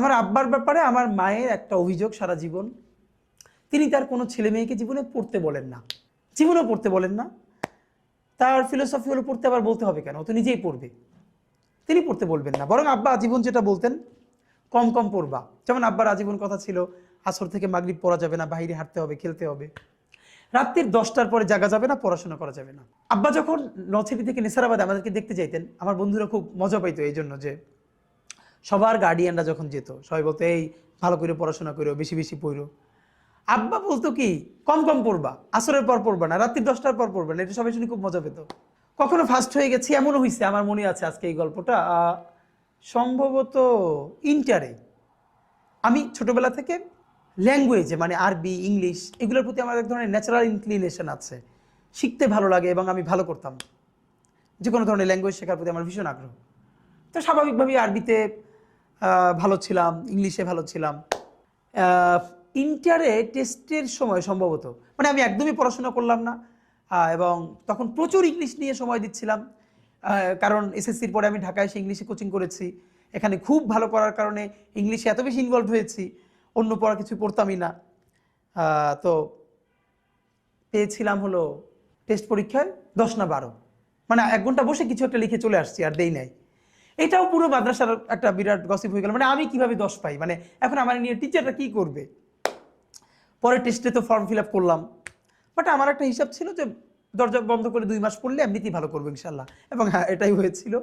আমার আব্বার ব্যাপারে আমার মায়ের একটা অভিযোগ সারা জীবন। তিনি তার কোনো ছেলে মেয়েকে জীবনে পড়তে বলেন না। জীবনেও পড়তে বলেন না। তার ফিলোসফি হলো পড়তে আবার বলতে হবে কেন? তো নিজেই পড়বে। তিনি পড়তে বলবেন না। বরং আব্বা আজীবন যেটা বলতেন, কম কম পড়বা। যেমন আব্বার আজীবন কথা ছিল, আসর থেকে মাগরিব পড়া যাবে না, বাইরে হাঁটতে হবে, খেলতে হবে। রাত্রির দশটার পরে জাগা যাবে না, পড়াশোনা করা যাবে না। আব্বা যখন নথেরি থেকে নেসারাবাদে আমাদেরকে দেখতে যাইতেন, আমার বন্ধুরা খুব মজা পাইতো এই জন্য যে সবার গার্ডিয়ানরা যখন যেত, সবাই বলতো, এই, ভালো করে পড়াশোনা করো বেশি বেশি পড়ো। আব্বা বলতো কি, কম কম পড়বা, আসরের পর পড়বা না, রাত্রি দশটার পর পড়বা না। এটা সবাই শুনে খুব মজা পেত। কখনো ফার্স্ট হয়ে গেছি, এমনও হয়েছে আমার মনে আছে আজকে এই গল্পটা। সম্ভবত ইন্টারে আমি ছোটবেলা থেকে ল্যাঙ্গুয়েজে মানে আরবি, ইংলিশ, এগুলোর প্রতি আমার এক ধরনের ন্যাচারাল ইনক্লিনেশন আছে। শিখতে ভালো লাগে এবং আমি ভালো করতাম। যে কোনো ধরনের ল্যাঙ্গুয়েজ শেখার প্রতি আমার ভীষণ আগ্রহ। তো স্বাভাবিকভাবেই আরবিতে ভালো ছিলাম ইংলিশে ভালো ছিলাম। ইন্টারে টেস্টের সময় সম্ভবত মানে আমি একদমই পড়াশোনা করলাম না। এবং তখন প্রচুর ইংলিশ নিয়ে সময় দিচ্ছিলাম। কারণ এসএসসির পরে আমি ঢাকায় এসে ইংলিশে কোচিং করেছি। এখানে খুব ভালো করার কারণে ইংলিশে এত বেশি ইনভলভ হয়েছি, অন্য পড়া কিছু পড়তামই না। তো পেয়েছিলাম হলো টেস্ট পরীক্ষায় দশ না বারো। মানে এক ঘণ্টা বসে কিছু একটা লিখে চলে আসছি, আর দেই নাই। এটাও পুরো মাদ্রাসার একটা বিরাট গসিপ হয়ে গেল। মানে আমি কীভাবে দশ পাই? মানে এখন আমার নিয়ে টিচাররা কি করবে? পরে টেস্টে তো ফর্ম ফিল আপ করলাম। বাট আমার একটা হিসাব ছিল যে দরজা বন্ধ করে দুই মাস পড়লে এমনিতেই ভালো করব ইনশাল্লাহ এবং হ্যাঁ এটাই হয়েছিল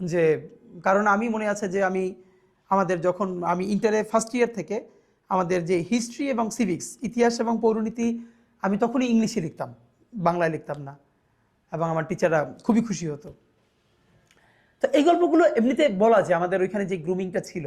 যে, কারণ আমি মনে আছে যে আমি, আমাদের যখন আমি ইন্টারে ফার্স্ট ইয়ার থেকে আমাদের যে হিস্ট্রি এবং সিভিক্স ইতিহাস এবং পৌরনীতি, আমি তখনই ইংলিশে লিখতাম, বাংলায় লিখতাম না। এবং আমার টিচাররা খুবই খুশি হতো। তো এই গল্পগুলো এমনিতে বলা যে আমাদের ওইখানে যে গ্রুমিংটা ছিল